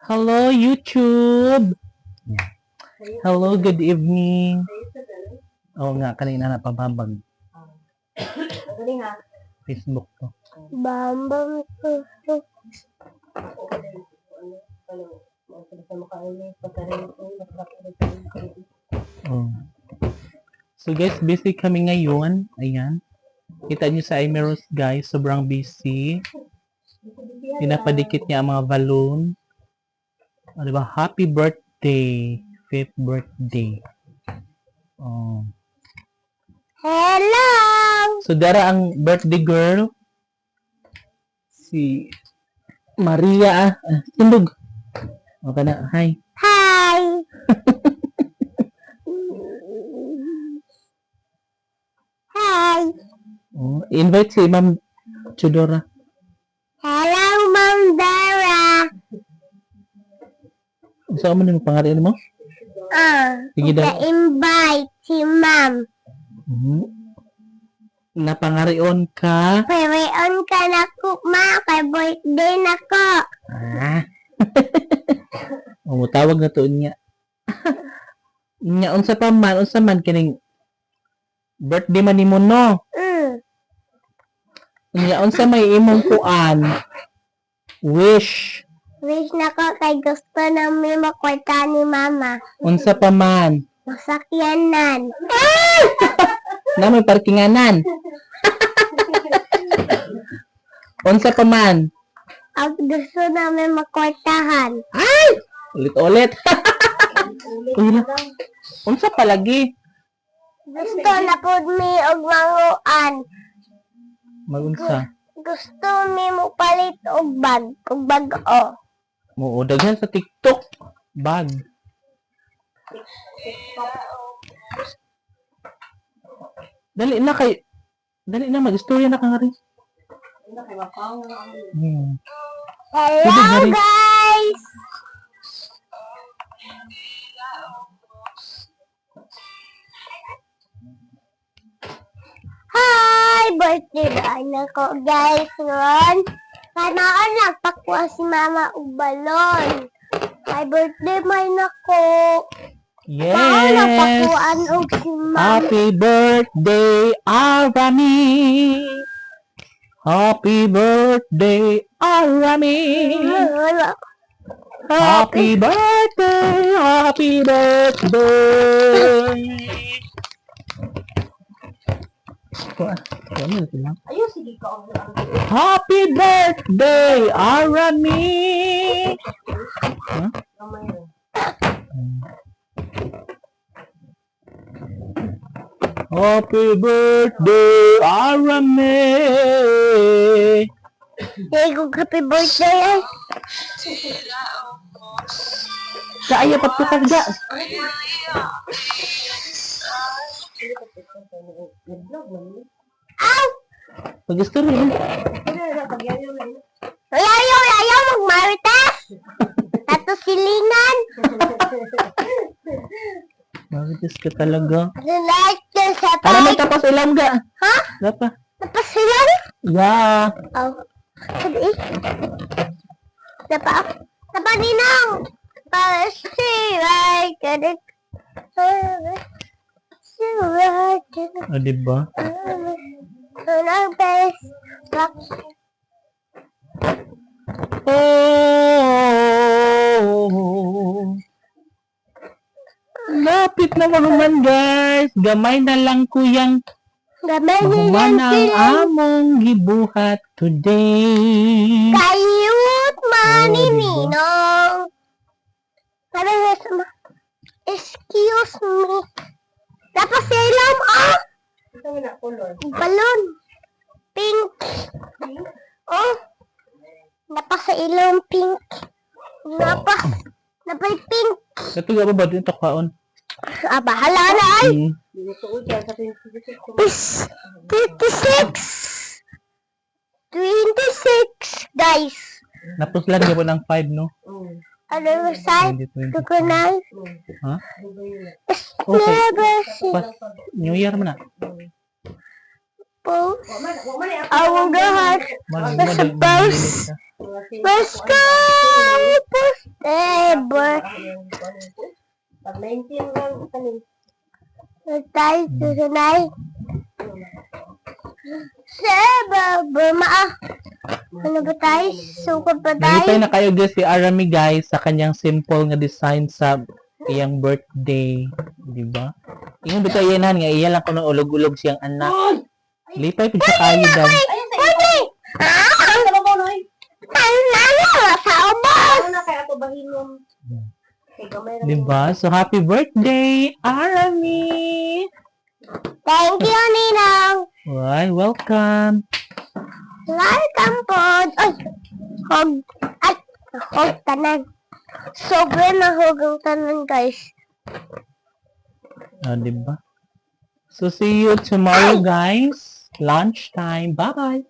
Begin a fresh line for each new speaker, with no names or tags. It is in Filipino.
Hello, YouTube! Hello, good evening. Oo nga, kanina na pababag.
Dali nga.
Facebook to.
Bambang
Oh. So guys, busy kami ngayon. Ayan. Kita niyo sa Imeros guys, sobrang busy. Pinapadikit niya ang mga balloon. O, diba? Happy birthday. Fifth birthday. Oh.
Hello!
So, dara ang birthday girl. Si Maria. Ah, tindog. O ka na. Hi.
Hi! Hi!
Oh, invite si Ma'am Chudora.
Hello, Ma'am Dara!
Sa mo nang pangalan mo?
Ah,
Sige daw.
invite si Ma'am.
Mhm. Napangarion ka.
Pwede ka na ko, Ma. Kay birthday na ko.
Ah. oh, tawag na to niya. Nya unsa pa man, unsa man kining birthday man nimo no.
Mm.
Nya unsa may imong kuan? Wish.
Wish na ko kay gusto namin makwarta ni Mama.
Unsa pa man.
Masakyanan.
Na may parkinganan. unsa pa man.
Ang gusto namin makwartahan.
Ulit-ulit. Uy, na. Unsa palagi?
Gusto na po mi og manguan.
Magunsa.
Gusto mi mo palit og bag. Og bag o.
Mo daghan sa TikTok. Bag. Dali na kay Dali na mag-istorya na ka nga rin. Hmm.
Hello guys! Hi! Birthday na ko guys ron? Kanaan nagpakuha si mama og balon. Hi birthday may nako.
Yes.
Og si mama.
Happy birthday, Arami. Happy birthday, Arami. Happy birthday, happy birthday. Na Happy birthday, Arami. Huh? Happy birthday, Arami.
Hey, kung happy birthday ay.
Kaya pa ito kagda.
Ow!
Pag-story mo.
Ayaw, ayaw, magmarites! Tato silingan!
Marites ka talaga.
Like the sa
Ano may tapos ilam ga?
Ha?
Gapa?
Tapos silang?
Yeah.
Oh. Sabi eh. Napa? Napa ninang? Pasi, right? Kadik. Si right.
Ah, diba?
Unang best. Rock.
Oh. Lapit na mahuman guys. Gamay na lang kuyang
Gamay
mahuman
nilang
ang among gibuhat today.
Kayut man ni
Oh, diba?
Ninong. Excuse me. Tapos silang, ah! Balon. Pink. Oh. Napasa ilong pink. Napas. Napay pink.
Katuga ba ba din takwaon?
Ah, bahala na ay.
Hmm.
Is 36. 26, guys.
Napuslan ka po ng 5, no?
Ano yung side?
2020.
Tukunay.
Ha?
Is
Okay. New Year mo na.
Post. I will go hard.
Mag-
Basta
mag-
post. Let's go! Post ever.
Pag 19 lang kami.
Tayo susunay. Seba, Burma ah. Ano ba tayo? Sukod
Nalipay
tayo?
na kayo guys si Arami guys sa kanyang simple nga design sa iyang birthday, di ba? Ingon bitaw yan nga iya lang kuno ulog-ulog siyang anak. Lipay sa kayo daw.
Pwede!
Noy?
Tayo na lang! Sa ubos!
Ano na kaya ito bahinom? Kay gamay ra
Di
mo.
ba? So happy birthday, Arami.
Thank you, Ninang!
Why, welcome.
Welcome po! Ay! Hog! Ay! Hog tanan! Sobrang nahog ang tanan, guys.
Ah, di ba? So see you tomorrow guys. lunchtime. Bye bye.